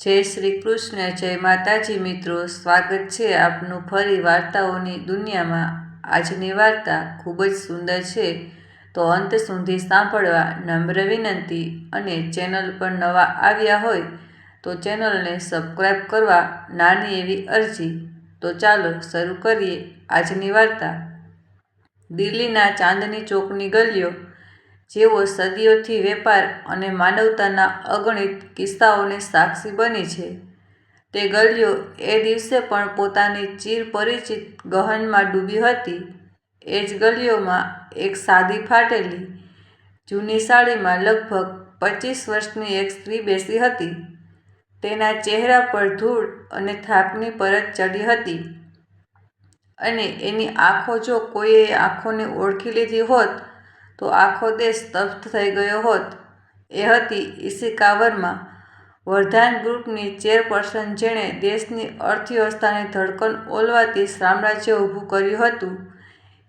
જય શ્રી કૃષ્ણ, જય માતાજી મિત્રો. સ્વાગત છે આપનું ફરી વાર્તાઓની દુનિયામાં. આજની વાર્તા ખૂબ જ સુંદર છે. તો અંત સુધી સાંભળવા નમ્ર વિનંતી અને ચેનલ પર નવા આવ્યા હોય તો ચેનલને સબસ્ક્રાઈબ કરવા નાની એવી અરજી. તો ચાલો શરૂ કરીએ આજની વાર્તા. દિલ્હીના ચાંદની ચોકની ગલીઓ જેઓ સદીઓથી વેપાર અને માનવતાના અગણિત કિસ્સાઓને સાક્ષી બની છે. તે ગલીઓ એ દિવસે પણ પોતાની ચીર પરિચિત ગહનમાં ડૂબી હતી. એ જ ગલીઓમાં એક સાદી ફાટેલી, જૂની સાડીમાં લગભગ પચીસ વર્ષની એક સ્ત્રી બેસી હતી. તેના ચહેરા પર ધૂળ અને થાકની પરત ચડી હતી. અને એની આંખો જો કોઈએ આંખોને ઓળખી લીધી હોત તો આખો દેશ સ્તબ્ધ થઈ ગયો હોત. એ હતી ઇસિકાવરમાં વર્મા વર્ધાન ગ્રુપની ચેરપર્સન જેણે દેશની અર્થવ્યવસ્થાની ધડકન ઓલવાથી સામ્રાજ્ય ઊભું કર્યું હતું.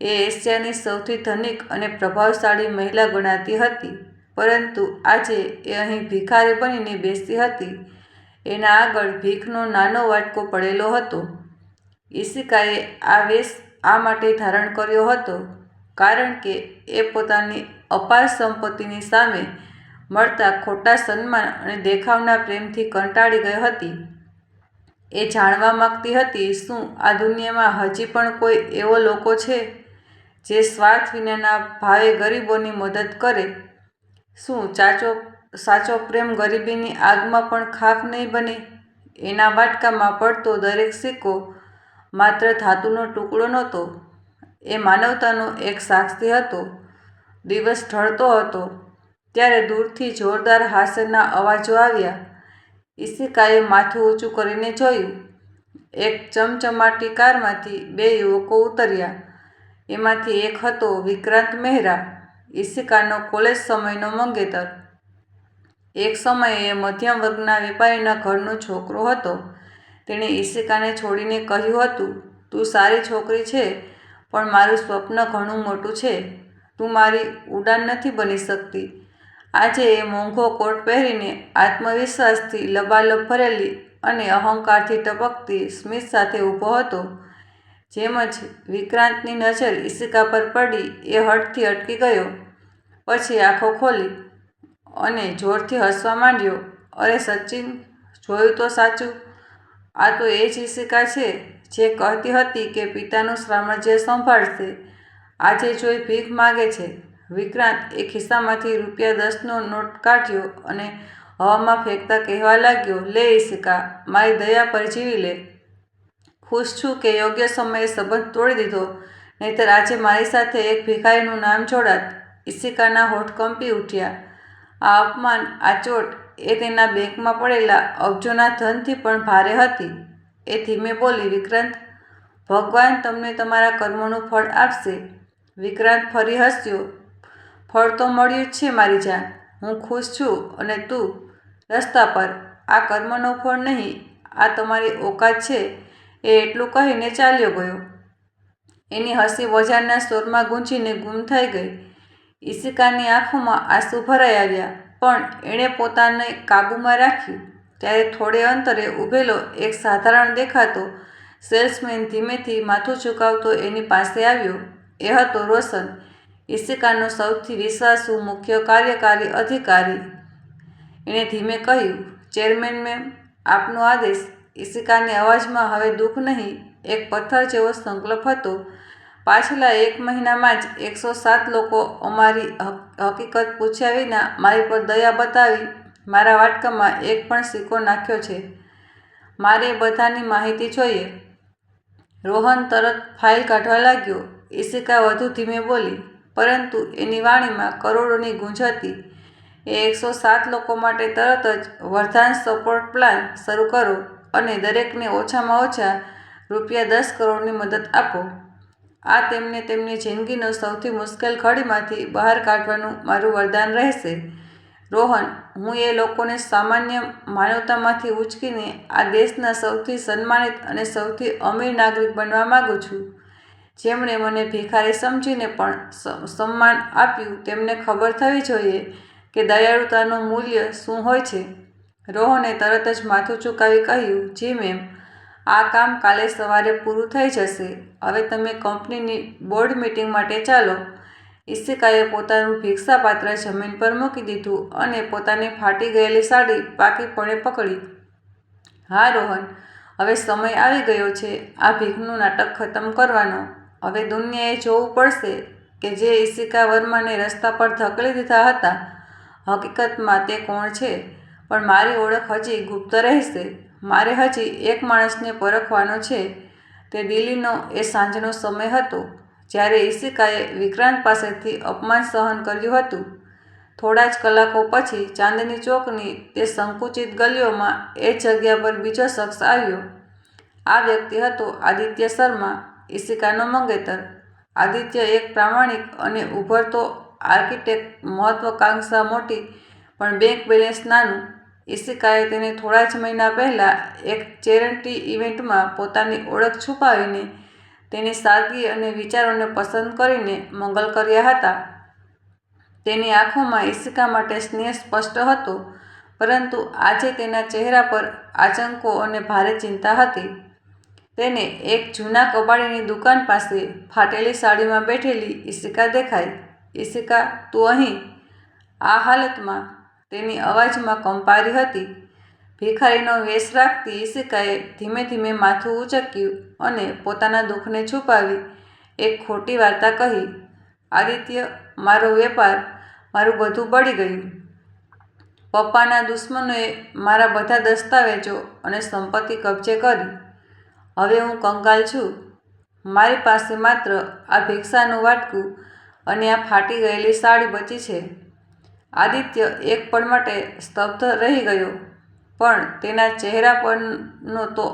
એ એશિયાની સૌથી ધનિક અને પ્રભાવશાળી મહિલા ગણાતી હતી. પરંતુ આજે એ અહીં ભિખારી બનીને બેસતી હતી. એના આગળ ભીખનો નાનો વાટકો પડેલો હતો. ઈશિકાએ આ વેશ આ માટે ધારણ કર્યો હતો. કારણ કે એ પોતાની અપાર સંપત્તિની સામે મળતા ખોટા સન્માન અને દેખાવના પ્રેમથી કંટાળી ગઈ હતી. એ જાણવા માંગતી હતી, શું આ દુનિયામાં હજી પણ કોઈ એવો લોકો છે જે સ્વાર્થ વિનાના ભાવે ગરીબોની મદદ કરે? શું ચાચો સાચો પ્રેમ ગરીબીની આગમાં પણ ખાખ નહીં બને? એના વાટકામાં પડતો દરેક સિક્કો માત્ર ધાતુનો ટુકડો નહોતો. એ માનવતાનો એક સાક્ષી હતો. દિવસ ઢળતો હતો. ત્યારે દૂરથી જોરદાર હાસ્યના અવાજો આવ્યા. ઈશિકાએ માથું ઊંચું કરીને જોયું. એક ચમચમાટી કારમાંથી બે યુવકો ઉતર્યા. એમાંથી એક હતો વિક્રાંત મહેરા. ઈશિકાનો કોલેજ સમયનો મંગેતર. એક સમયે મધ્યમ વર્ગના વેપારીના ઘરનો છોકરો હતો. તેણે ઈશિકાને છોડીને કહ્યું હતું, તું સારી છોકરી છે. પણ મારું સ્વપ્ન ઘણું મોટું છે. તું મારી ઉડાન નથી બની શકતી. આજે એ મોંઘો કોટ પહેરીને આત્મવિશ્વાસથી લબાલબ ભરેલી અને અહંકારથી ટપકતી સ્મિત સાથે ઊભો હતો. જેમ જ વિક્રાંતની નજર ઈશિકા પર પડી, એ હઠથી અટકી ગયો. પછી આંખો ખોલી અને જોરથી હસવા માંડ્યો. અરે સચિન, જોયું તો સાચું. આ તો એ જ ઈશિકા છે. જે કહેતી હતી કે પિતાનું સામ્રાજ્ય સંભાળશે, આજે જોઈ ભીખ માગે છે. વિક્રાંત એ ખિસ્સામાંથી રૂપિયા દસનો નોટ કાઢ્યો અને હવામાં ફેંકતા કહેવા લાગ્યો, લે ઈશિકા, મારી દયા પર જીવી લે. ખુશ છું કે યોગ્ય સમયે સંબંધ તોડી દીધો, નહીંતર આજે મારી સાથે એક ભિખારીનું નામ જોડાત. ઈશિકાના હોઠ કંપી ઉઠ્યા. આ અપમાન, આ ચોટ એ તેના બેંકમાં પડેલા અબજોના ધનથી પણ ભારે હતી. એ ધીમે બોલી, વિક્રાંત, ભગવાન તમને તમારા કર્મોનું ફળ આપશે. વિક્રાંત, ફરી હસ્યો? ફળ તો મળ્યું જ છે મારી જાન. હું ખુશ છું અને તું રસ્તા પર. આ કર્મનો ફળ નહીં, આ તમારી ઓકાત છે. એ એટલું કહીને ચાલ્યો ગયો. એની હસી વજારના સ્વરમાં ગૂંચીને ગુમ થઈ ગઈ. ઈશિકાની આંખોમાં આંસુ ભરાઈ આવ્યા, પણ એણે પોતાને કાબૂમાં રાખ્યું. ત્યારે થોડે અંતરે ઊભેલો એક સાધારણ દેખાતો, સેલ્સમેન ધીમેથી માથું ચુકાવતો એની પાસે આવ્યો. એ હતો રોશન, ઈશિકાનો સૌથી વિશ્વાસુ મુખ્ય કાર્યકારી અધિકારી. એણે ધીમે કહ્યું, ચેરમેન મેમ, આપનો આદેશ, ઈશિકાની અવાજમાં હવે દુઃખ નહીં, એક પથ્થર જેવો સંકલ્પ હતો. પાછલા એક મહિનામાં જ એકસો સાત લોકો અમારી હકીકત પૂછ્યા વિના મારી પર દયા બતાવી મારા વાટકામાં એક પણ સિક્કો નાખ્યો છે. મારે બધાની માહિતી જોઈએ. રોહન તરત ફાઇલ કાઢવા લાગ્યો. ઈશિકા વધુ ધીમે બોલી, પરંતુ એની વાણીમાં કરોડોની ગુંજ હતી એ એકસો સાત લોકો માટે તરત જ વરધાન સપોર્ટ પ્લાન શરૂ કરો અને દરેકને ઓછામાં ઓછા રૂપિયા દસ કરોડની મદદ આપો. આ તેમને તેમની જિંદગીનો સૌથી મુશ્કેલ ઘડીમાંથી બહાર કાઢવાનું મારું વરદાન રહેશે. રોહન, હું એ લોકોને સામાન્ય માનવતામાંથી ઉચકીને આ દેશના સૌથી સન્માનિત અને સૌથી અમીર નાગરિક બનવા માગું છું. જેમણે મને ભિખારી સમજીને પણ સન્માન આપ્યું તેમને ખબર થવી જોઈએ કે દયાળુતાનું મૂલ્ય શું હોય છે. રોહને તરત જ માથું ચૂકાવી કહ્યું, જી મેમ, આ કામ કાલે સવારે પૂરું થઈ જશે. હવે તમે કંપનીની બોર્ડ મીટિંગ માટે ચાલો. ઈશિકાએ પોતાનું ભિક્ષાપાત્ર જમીન પર મૂકી દીધું અને પોતાની ફાટી ગયેલી સાડી પાકીપણે પકડી. હા, રોહન, હવે સમય આવી ગયો છે. આ ભીખનું નાટક ખતમ કરવાનો. હવે દુનિયાએ જોવું પડશે કે જે ઈશિકા વર્માને રસ્તા પર ધકલી દીધા હતા, હકીકતમાં તે કોણ છે? પણ મારી ઓળખ હજી ગુપ્ત રહેશે. મારે હજી એક માણસને પરખવાનો છે. તે દિલ્હીનો એ સાંજનો સમય હતો. જ્યારે ઈશિકાએ વિક્રાંત પાસેથી અપમાન સહન કર્યું હતું, થોડા જ કલાકો પછી ચાંદની ચોકની તે સંકુચિત ગલીઓમાં એ જગ્યા પર બીજો શખ્સ આવ્યો. આ વ્યક્તિ હતો આદિત્ય શર્મા, ઈશિકાનો મંગેતર. આદિત્ય એક પ્રામાણિક અને ઉભરતો આર્કિટેક્ટ, મહત્વાકાંક્ષા મોટી, પણ બેંક બેલેન્સ નાનું. ઈશિકાએ તેને થોડા જ મહિના પહેલાં એક ચેરિટી ઇવેન્ટમાં પોતાની ઓળખ છુપાવીને તેની સાદગી અને વિચારોને પસંદ કરીને મંગલ કર્યા હતા. તેની આંખોમાં ઈશિકા માટે સ્નેહ સ્પષ્ટ હતો, પરંતુ આજે તેના ચહેરા પર આચંકો અને ભારે ચિંતા હતી. તેને એક જૂના કબાડીની દુકાન પાસે ફાટેલી સાડીમાં બેઠેલી ઈશિકા દેખાઈ. ઈશિકા તું અહીં? આ હાલતમાં તેની અવાજમાં કંપારી હતી. ભિખારીનો વેશ રાખતી ઈશિકાએ ધીમે ધીમે માથું ઉચક્યું અને પોતાના દુઃખને છુપાવી. એક ખોટી વાર્તા કહી, આદિત્ય, મારો વેપાર મારું બધું બળી ગયું. પપ્પાના દુશ્મનોએ મારા બધા દસ્તાવેજો અને સંપત્તિ કબજે કરી. હવે હું કંગાલ છું. મારી પાસે માત્ર આ ભિક્ષાનું વાટકું અને આ ફાટી ગયેલી સાડી બચી છે. આદિત્ય એક પળ માટે સ્તબ્ધ રહી ગયો. પણ તેના ચહેરા પરનો તો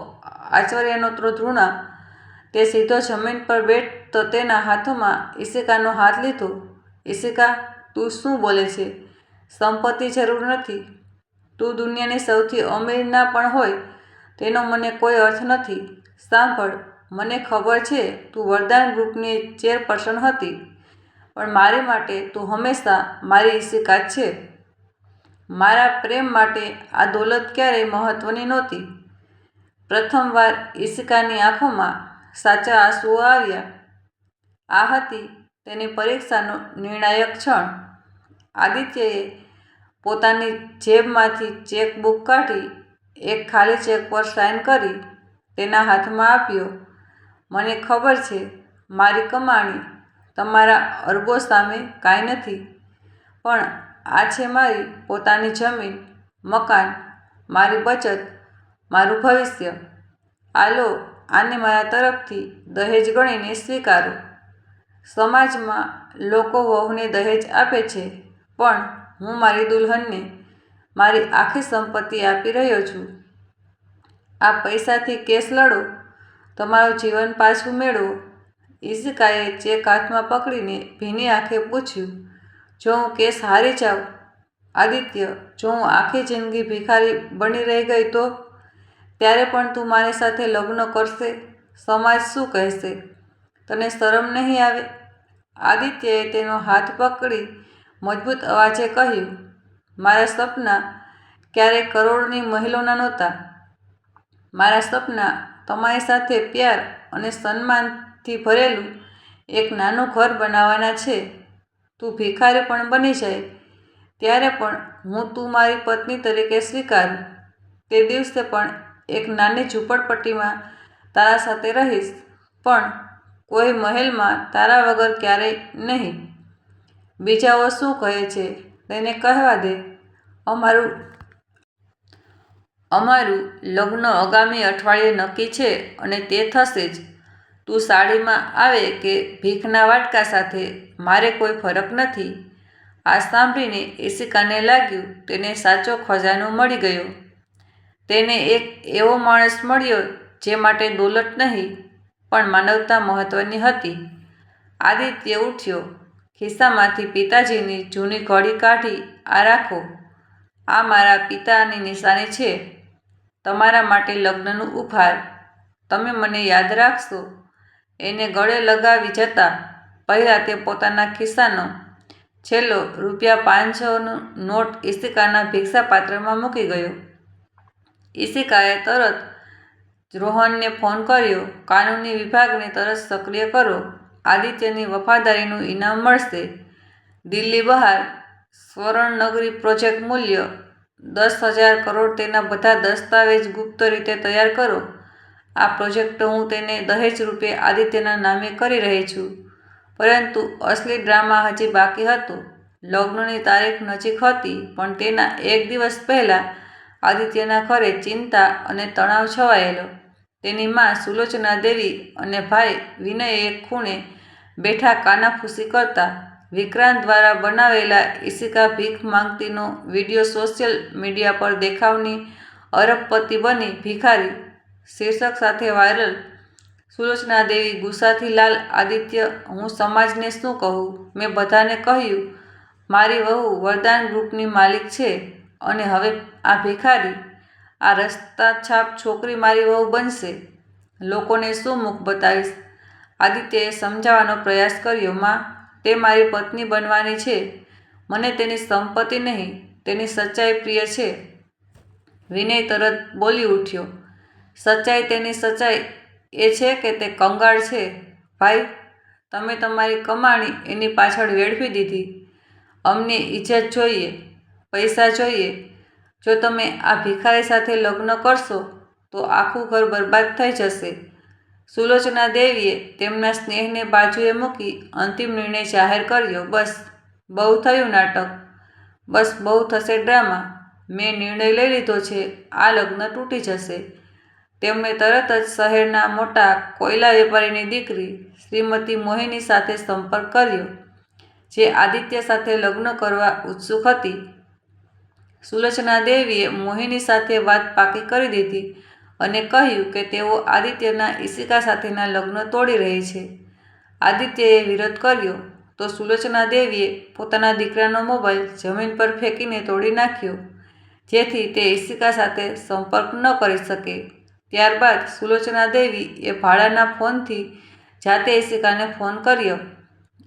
આશ્ચર્યનો તો ધૃણા તે સીધો જમીન પર બેઠતો તેના હાથોમાં ઈશિકાનો હાથ લીધો. ઈશિકા, તું શું બોલે છે? સંપત્તિ જરૂર નથી. તું દુનિયાની સૌથી અમીર ના પણ હોય. તેનો મને કોઈ અર્થ નથી. સાંભળ, મને ખબર છે તું વરદાન ગ્રુપની ચેરપર્સન હતી. પણ મારી માટે તું હંમેશા મારી ઈશિકા છે. મારા પ્રેમ માટે આ દોલત ક્યારેય મહત્વની નહોતી. પ્રથમવાર ઈશિકાની આંખોમાં સાચા આંસુઓ આવ્યા. આ હતી તેની પરીક્ષાનો નિર્ણાયક ક્ષણ. આદિત્યએ પોતાની જેબમાંથી ચેકબુક કાઢી, એક ખાલી ચેક પર સાઇન કરી, તેના હાથમાં આપ્યો. મને ખબર છે, મારી કમાણી તમારા અરબો સામે કાંઈ નથી, પણ આ છે મારી પોતાની જમીન, મકાન, મારી બચત, મારું ભવિષ્ય. આ લો, આને મારા તરફથી દહેજ ગણીને સ્વીકારો. સમાજમાં લોકો વહુને દહેજ આપે છે, પણ હું મારી દુલ્હનને મારી આખી સંપત્તિ આપી રહ્યો છું. આ પૈસાથી કેસ લડો, તમારું જીવન પાછું મેળવો. ઈશિકાએ ચેક હાથમાં પકડીને ભીની આંખે પૂછ્યું જો હું કેસ હારી જાઉં, આદિત્ય, જો હું આખી જિંદગી ભિખારી બની રહી ગઈ તો? ત્યારે પણ તું મારી સાથે લગ્ન કરશે, સમાજ શું કહેશે? તને શરમ નહીં આવે? આદિત્યએ તેનો હાથ પકડી મજબૂત અવાજે કહ્યું, મારા સપના ક્યારેય કરોડની મહિલોના નહોતા. મારા સપના તમારી સાથે પ્યાર અને સન્માનથી ભરેલું એક નાનું ઘર બનાવવાના છે. તું ભિખારી પણ બની જાય. ત્યારે પણ હું તું મારી પત્ની તરીકે સ્વીકારું. તે દિવસે પણ એક નાની ઝૂંપડપટ્ટીમાં તારા સાથે રહીશ, પણ કોઈ મહેલમાં તારા વગર ક્યારેય નહીં. બીજાઓ શું કહે છે તેને કહેવા દે. અમારું અમારું લગ્ન આગામી અઠવાડિયે નક્કી છે અને તે થશે જ. તું સાડીમાં આવે કે ભીખના વાટકા સાથે, મારે કોઈ ફરક નથી. આ સાંભળીને ઈશિકાને લાગ્યું તેને સાચો ખજાનો મળી ગયો. તેને એક એવો માણસ મળ્યો જે માટે દોલત નહીં, પણ માનવતા મહત્વની હતી. આદિત્ય ઉઠ્યો, ખિસ્સામાંથી પિતાજીની જૂની ઘડી કાઢી, આ રાખો. આ મારા પિતાની નિશાની છે. તમારા માટે લગ્નનું ઉપહાર. તમે મને યાદ રાખશો. એને ગળે લગાવી જતા પહેલાં તે પોતાના ખિસ્સાનો છેલ્લો રૂપિયા પાંચસોનો નોટ ઈશિકાના ભિક્ષા પાત્રમાં મૂકી ગયો. ઈશિકાએ તરત રોહનને ફોન કર્યો, કાનૂની વિભાગને તરત સક્રિય કરો. આદિત્યની વફાદારીનું ઇનામ મળશે. દિલ્હી બહાર સ્વર્ણનગરી પ્રોજેક્ટ મૂલ્ય દસ હજાર કરોડ તેના બધા દસ્તાવેજ ગુપ્ત રીતે તૈયાર કરો. આ પ્રોજેક્ટ હું તેને દહેજ રૂપે આદિત્યના નામે કરી રહી છું. પરંતુ અસલી ડ્રામા હજી બાકી હતો. લગ્નની તારીખ નજીક હતી, પણ તેના એક દિવસ પહેલાં આદિત્યના ઘરે ચિંતા અને તણાવ છવાયેલો. તેની મા સુલોચના દેવી અને ભાઈ વિનય એક ખૂણે બેઠા કાનાફૂસી કરતા વિક્રાંત દ્વારા બનાવેલા ઈશિકા ભીખ માંગતીનો વીડિયો સોશિયલ મીડિયા પર દેખાવની અરબપતિ બની ભિખારી શીર્ષક સાથે વાયરલ. સુલોચના દેવી ગુસ્સાથી લાલ, આદિત્ય, હું સમાજને શું કહું? મેં બધાને કહ્યું, મારી વહુ વરદાન ગ્રુપની માલિક છે અને હવે આ ભિખારી, આ રસ્તા છાપ છોકરી મારી વહુ બનશે. લોકોને શું મુખ બતાવીશ? આદિત્યએ સમજાવવાનો પ્રયાસ કર્યો, માં, તે મારી પત્ની બનવાની છે. મને તેની સંપત્તિ નહીં, તેની સચ્ચાઈ પ્રિય છે. વિનય તરત બોલી ઉઠ્યો. સચ્ચાઈ તેની સચ્ચાઈ એ છે કે તે કંગાળ છે. ભાઈ, તમે તમારી કમાણી એની પાછળ વેડફી દીધી. અમને ઇજ્જત જોઈએ, પૈસા જોઈએ. જો તમે આ ભિખારી સાથે લગ્ન કરશો, તો આખું ઘર બરબાદ થઈ જશે. સુલોચના દેવીએ તેમના સ્નેહને બાજુએ મૂકી અંતિમ નિર્ણય જાહેર કર્યો. બસ, બહુ થયું નાટક. બસ બહુ થશે ડ્રામા. મેં નિર્ણય લઈ લીધો છે. આ લગ્ન તૂટી જશે. તેમણે તરત જ શહેરના મોટા કોયલા વેપારીની દીકરી શ્રીમતી મોહિની સાથે સંપર્ક કર્યો, જે આદિત્ય સાથે લગ્ન કરવા ઉત્સુક હતી. સુલોચના દેવીએ મોહિની સાથે વાત પાકી કરી દીધી અને કહ્યું કે તેઓ આદિત્યના ઈશિકા સાથેના લગ્ન તોડી રહી છે. આદિત્યએ વિરોધ કર્યો, તો સુલોચના દેવીએ પોતાના દીકરાનો મોબાઈલ જમીન પર ફેંકીને તોડી નાખ્યો, જેથી તે ઈશિકા સાથે સંપર્ક ન કરી શકે. ત્યારબાદ સુલોચના દેવી એ ભાડાના ફોનથી જાતે ઈશિકાને ફોન કર્યો.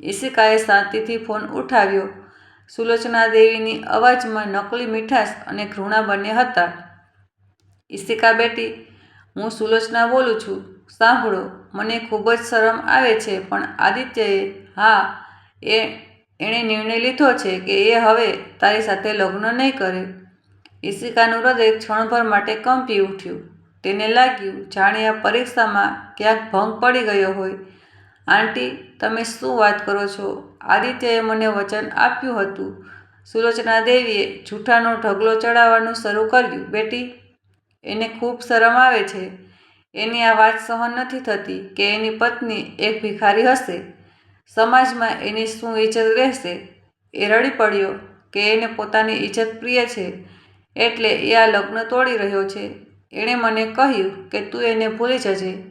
ઈશિકાએ શાંતિથી ફોન ઉઠાવ્યો. સુલોચના દેવીની અવાજમાં નકલી મીઠાશ અને ઘૃણા બંને હતા. ઈશિકા બેટી, હું સુલોચના બોલું છું. સાંભળો, મને ખૂબ જ શરમ આવે છે, પણ આદિત્યએ હા, એ, એણે નિર્ણય લીધો છે કે એ હવે તારી સાથે લગ્ન નહીં કરે. ઈશિકાનું હૃદય ક્ષણભર માટે કંપી ઉઠ્યું. તેને લાગ્યું, જાણે આ પરીક્ષામાં ક્યાંક ભંગ પડી ગયો હોય. આંટી, તમે શું વાત કરો છો? આદિત્યએ મને વચન આપ્યું હતું. સુલોચના દેવીએ જૂઠાનો ઢગલો ચડાવવાનું શરૂ કર્યું. બેટી, એને ખૂબ શરમ આવે છે. એની આ વાત સહન નથી થતી કે એની પત્ની એક ભિખારી હશે. સમાજમાં એની શું ઇજ્જત રહેશે? એ રડી પડ્યો કે એને પોતાની ઇજ્જત પ્રિય છે. એટલે એ આ લગ્ન તોડી રહ્યો છે. એણે મને કહ્યું કે તું એને ભૂલી જજે.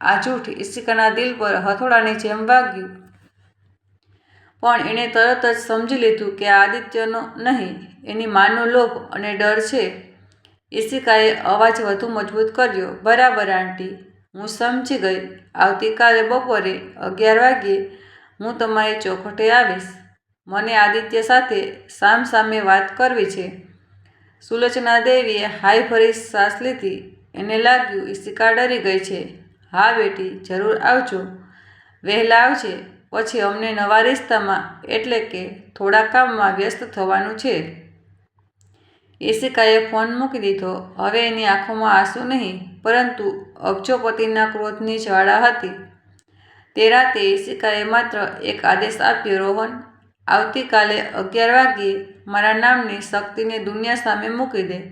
આ જૂઠ ઈશિકાના દિલ પર હથોડાની જેમ વાગ્યું. પણ એણે તરત જ સમજી લીધું કે આદિત્યનો નહીં, એની માનો લોભ અને ડર છે. ઈશિકાએ અવાજ વધુ મજબૂત કર્યો, બરાબર, આંટી, હું સમજી ગઈ. આવતીકાલે બપોરે અગિયાર વાગ્યે હું તમારી ચોખટે આવીશ. મને આદિત્ય સાથે સામસામે વાત કરવી છે. સુલોચના દેવીએ હાઈ ફરી શ્વાસ લીધી. એને લાગ્યું, ઈશિકા ડરી ગઈ છે. હા બેટી, જરૂર આવજો. વહેલા આવજે. પછી અમને નવા રિશ્તામાં, એટલે કે થોડા કામમાં વ્યસ્ત થવાનું છે. ઈશિકાએ ફોન મૂકી દીધો. હવે એની આંખોમાં આંસુ નહીં, પરંતુ અબજોપતિના ક્રોધની જ્વાળા હતી. તે રાતે ઈશિકાએ માત્ર એક આદેશ આપ્યો, રોહન આવતીકાલે અગિયાર વાગ્યે મારા નામની શક્તિને દુનિયા સામે મૂકી દે.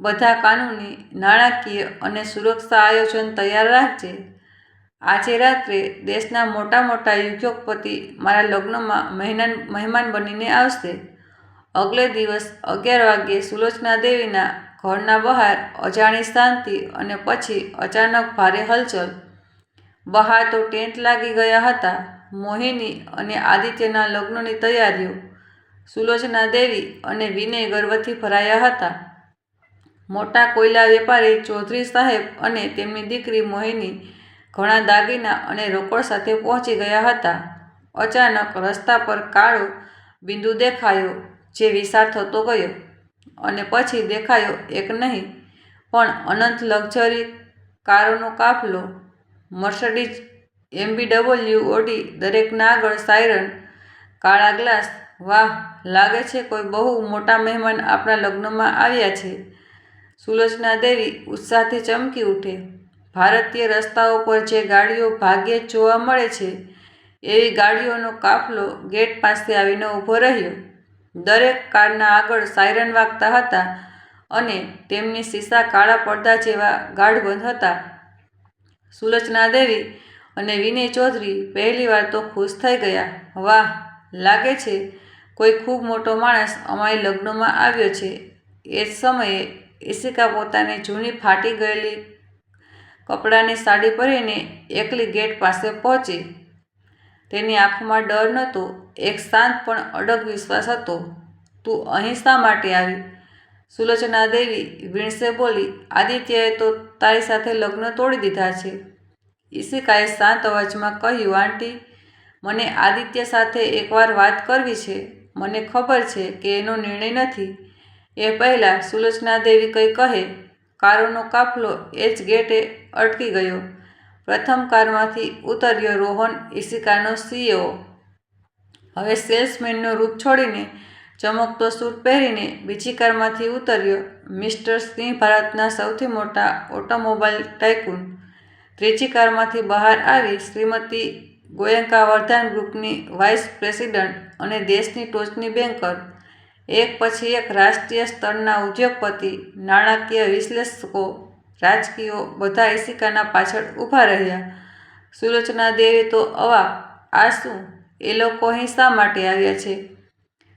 બધા કાનૂની, નાણાકીય અને સુરક્ષા આયોજન તૈયાર રાખજે. આજે રાત્રે દેશના મોટા મોટા ઉદ્યોગપતિ મારા લગ્નમાં મહેમાન મહેમાન બનીને આવશે. અગલે દિવસ અગિયાર વાગ્યે સુલોચના દેવીના ઘરના બહાર અજાણી શાંતિ અને પછી અચાનક ભારે હલચલ. બહાર તો ટેન્ટ લાગી ગયા હતા. મોહિની અને આદિત્યના લગ્નની તૈયારીઓ, સુલોચના દેવી અને વિનય ગર્વથી ભરાયા હતા. મોટા કોયલા વેપારી ચૌધરી સાહેબ અને તેમની દીકરી મોહિની ઘણા દાગીના અને રોકડ સાથે પહોંચી ગયા હતા. અચાનક રસ્તા પર કાળો બિંદુ દેખાયો, જે વિશાળ થતો ગયો અને પછી દેખાયો એક નહીં, પણ અનંત લક્ઝરી કારોનો કાફલો, મર્સડીઝ એમબીડબલ્યુ ઓડી દરેકના આગળ સાયરન, કાળા ગ્લાસ, વાહ, લાગે છે કોઈ બહુ મોટા મહેમાન આપણા લગ્નમાં આવ્યા છે. સુલોચના દેવી ઉત્સાહથી ચમકી ઉઠે. ભારતીય રસ્તાઓ પર જે ગાડીઓ ભાગ્યે જ જોવા મળે છે, એવી ગાડીઓનો કાફલો ગેટ પાસે આવીને ઊભો રહ્યો. દરેક કારના આગળ સાયરન વાગતા હતા અને તેમની સીસા કાળા પડદા જેવા ગાઢબંધ હતા. સુલોચના દેવી અને વિનય ચૌધરી પહેલીવાર તો ખુશ થઈ ગયા. વાહ, લાગે છે કોઈ ખૂબ મોટો માણસ અમારી લગ્નમાં આવ્યો છે. એ જ સમયે ઈશિકા પોતાની જૂની ફાટી ગયેલી કપડાની સાડી પહેરીને એકલી ગેટ પાસે પહોંચી. તેની આંખમાં ડર નહોતો, એક શાંત પણ અડગ વિશ્વાસ હતો. તું અહીં શા માટે આવી? સુલોચના દેવી વીણસે બોલી, આદિત્યએ તો તારી સાથે લગ્ન તોડી દીધા છે. ઈશિકાએ શાંત અવાજમાં કહ્યું, આંટી, મને આદિત્ય સાથે એકવાર વાત કરવી છે. મને ખબર છે કે એનો નિર્ણય નથી. એ પહેલાં સુલોચના દેવી કંઈ કહે. કારોનો કાફલો એ જ ગેટે અટકી ગયો. પ્રથમ કારમાંથી ઉતર્યો રોહન ઈશિકાનો સીઓ હવે સેલ્સમેનનો રૂપ છોડીને ચમકતો સૂટ પહેરીને બીજી કારમાંથી ઉતર્યો. મિસ્ટર સિંહ ભારતના સૌથી મોટા ઓટોમોબાઈલ ટાઇકૂન. ત્રીજી કારમાંથી બહાર આવી શ્રીમતી ગોયંકા વર્ધાન ગ્રુપની વાઇસ પ્રેસિડન્ટ અને દેશની ટોચની બેન્કર, એક પછી એક રાષ્ટ્રીય સ્તરના ઉદ્યોગપતિ, નાણાકીય વિશ્લેષકો, રાજકીયો બધા ઇસિકાના પાછળ ઊભા રહ્યા. સુલોચના દેવી તો અવા, આ શું? એ લોકો અહીં શા માટે આવ્યા છે?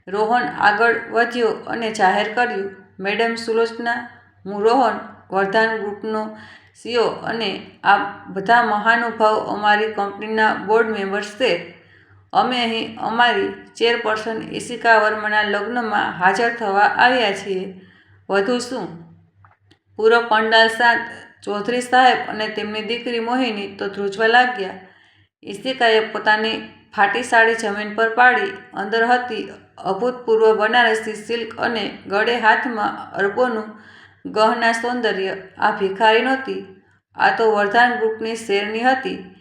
રોહન આગળ વધ્યો અને જાહેર કર્યું, મેડમ સુલોચના, હું રોહન વર્ધાન ગ્રુપનો સીઓ અને આ બધા મહાનુભાવ અમારી કંપનીના બોર્ડ મેમ્બર્સ છે. અમે અહીં અમારી ચેરપર્સન ઈશિકા વર્માના લગ્નમાં હાજર થવા આવ્યા છીએ. વધુ શું? પૂરો પંડાલ સાત ચૌધરી સાહેબ અને તેમની દીકરી મોહિની તો ધ્રુજવા લાગ્યા. ઈશિકાએ પોતાની ફાટી સાડી જમીન પર પાડી, અંદર હતી અભૂતપૂર્વ બનારસી સિલ્ક અને ગળે હાથમાં અરબોનું ગહના સૌંદર્ય આ ભિખારી નહોતી. આ તો વરદાન ગ્રુપની શેરની હતી.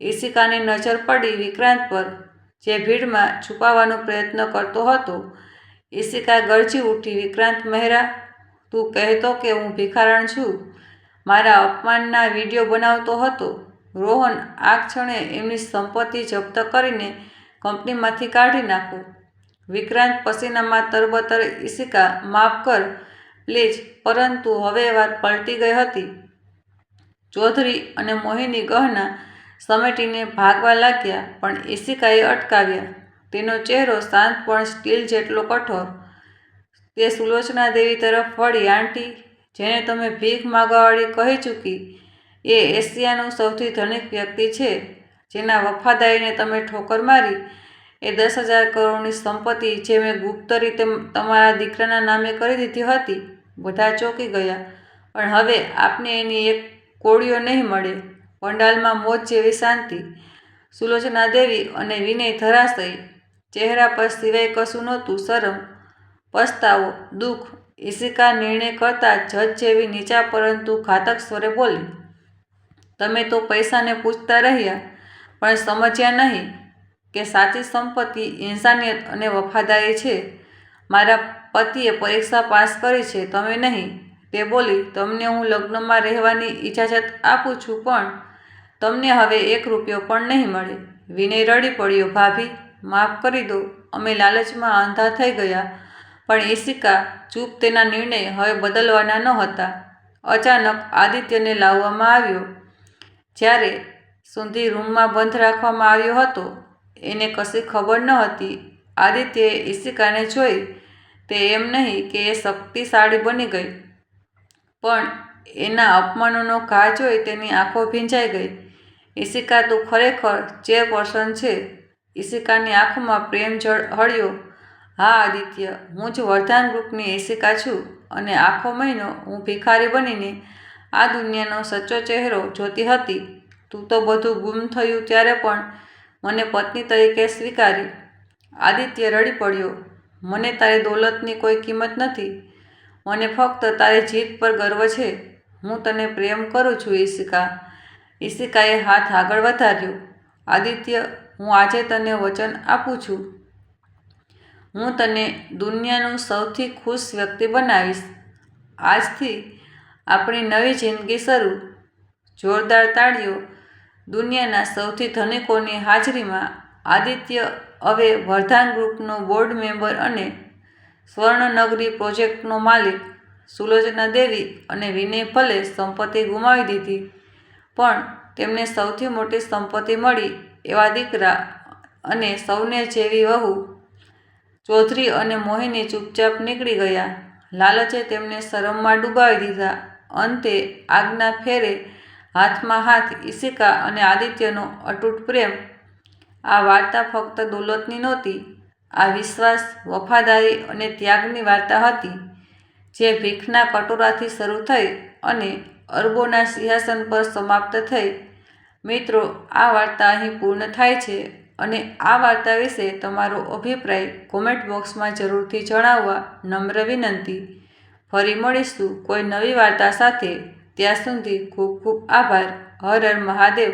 ઈશિકાની નજર પડી વિક્રાંત પર, જે ભીડમાં છુપાવવાનો પ્રયત્ન કરતો હતો. ઈશિકા ગરજી ઉઠી, વિક્રાંત મહેરા, તું કહેતો કે હું ભિખારણ છું. મારા અપમાનના વીડિયો બનાવતો હતો. રોહન આ ક્ષણે એમની સંપત્તિ જપ્ત કરીને કંપનીમાંથી કાઢી નાખો. વિક્રાંત પસીનામાં તરબતર ઈશિકા, માફ કર પ્લીઝ પરંતુ હવે વાત પલટી ગઈ હતી. ચૌધરી અને મોહિની ગહના સમેટીને ભાગવા લાગ્યા, પણ ઈશિકાએ અટકાવ્યા. તેનો ચહેરો શાંત પણ સ્ટીલ જેટલો કઠોર. તે સુલોચના દેવી તરફ વળી, આંટી, જેને તમે ભીખ માગવાવાળી કહી ચૂકી, એ એશિયાનું સૌથી ધનિક વ્યક્તિ છે. જેના વફાદારીને તમે ઠોકર મારી, એ દસ હજાર કરોડની સંપત્તિ જે મેં ગુપ્ત રીતે તમારા દીકરાના નામે કરી દીધી હતી. બધા ચોંકી ગયા. પણ હવે આપને એની એક કોળીઓ નહીં મળે. પંડાલમાં મોજ જેવી શાંતિ. સુલોચના દેવી અને વિનય ધરાશય. ચહેરા પર સિવાય કશું નહોતું, શરમ, પસ્તાવો, દુઃખ, ઈશિકા નિર્ણય કરતા જજ જેવી નીચા પરંતુ ઘાતક સ્વરે બોલી, તમે તો પૈસાને પૂછતા રહ્યા, પણ સમજ્યા નહીં કે સાચી સંપત્તિ ઇન્સાનિયત અને વફાદારી છે. મારા પતિએ પરીક્ષા પાસ કરી છે, તમે નહીં. તે બોલી, તમને હું લગ્નમાં રહેવાની ઇજાજત આપું છું, પણ તમને હવે એક રૂપિયો પણ નહીં મળે. વિનય રડી પડ્યો, ભાભી, માફ કરી દો, અમે લાલચમાં અંધા થઈ ગયા, પણ ઈશિકા ચૂપ તેના નિર્ણય હવે બદલવાના ન હતા અચાનક આદિત્યને લાવવામાં આવ્યો. જ્યારે સુધી રૂમમાં બંધ રાખવામાં આવ્યો હતો, એને કશી ખબર ન હતી આદિત્યએ ઈશિકાને જોઈ તે એમ નહીં કે એ શક્તિશાળી બની ગઈ. પણ એના અપમાનોનો ઘા જોઈ તેની આંખો ભીંજાઈ ગઈ. ઈશિકા તું ખરેખર ચેરપર્સન છે, ઈશિકાની આંખમાં પ્રેમ જળ હળ્યો. હા, આદિત્ય, હું જ વરદાન રૂપની ઈશિકા છું અને આખો મહિનો હું ભિખારી બનીને આ દુનિયાનો સચ્ચો ચહેરો જોતી હતી. તું તો બધું ગુમ થયું ત્યારે પણ મને પત્ની તરીકે સ્વીકારી. આદિત્ય રડી પડ્યો. મને તારી દોલતની કોઈ કિંમત નથી. મને ફક્ત તારી જીત પર ગર્વ છે. હું તને પ્રેમ કરું છું, ઈશિકા. ઈશિકાએ હાથ આગળ વધાર્યો. આદિત્ય, હું આજે તને વચન આપું છું. હું તને દુનિયાનું સૌથી ખુશ વ્યક્તિ બનાવીશ. આજથી આપણી નવી જિંદગી શરૂ. જોરદાર તાળીઓ દુનિયાના સૌથી ધનિકોની હાજરીમાં આદિત્ય હવે વરદાન ગ્રુપનો બોર્ડ મેમ્બર અને સ્વર્ણનગરી પ્રોજેક્ટનો માલિક સુલોચના દેવી અને વિનય ભલે સંપત્તિ ગુમાવી દીધી. પણ તેમને સૌથી મોટી સંપત્તિ મળી એવા દીકરા અને સૌને જેવી વહુ ચૌધરી અને મોહિની ચૂપચાપ નીકળી ગયા. લાલચે તેમને શરમમાં ડૂબાવી દીધા. અંતે આગના ફેરે હાથમાં હાથ, ઈશિકા અને આદિત્યનો અતૂટ પ્રેમ આ વાર્તા ફક્ત દોલતની નહોતી, આ વિશ્વાસ, વફાદારી અને ત્યાગની વાર્તા હતી, જે ભીખના કટોરાથી શરૂ થઈ અને અરબોના સિંહાસન પર સમાપ્ત થઈ. મિત્રો, આ વાર્તા અહીં પૂર્ણ થાય છે અને આ વાર્તા વિશે તમારો અભિપ્રાય કોમેન્ટ બોક્સમાં જરૂરથી જણાવવા નમ્ર વિનંતી. ફરી મળીશું કોઈ નવી વાર્તા સાથે. ત્યાં સુધી ખૂબ ખૂબ આભાર. હર હર મહાદેવ.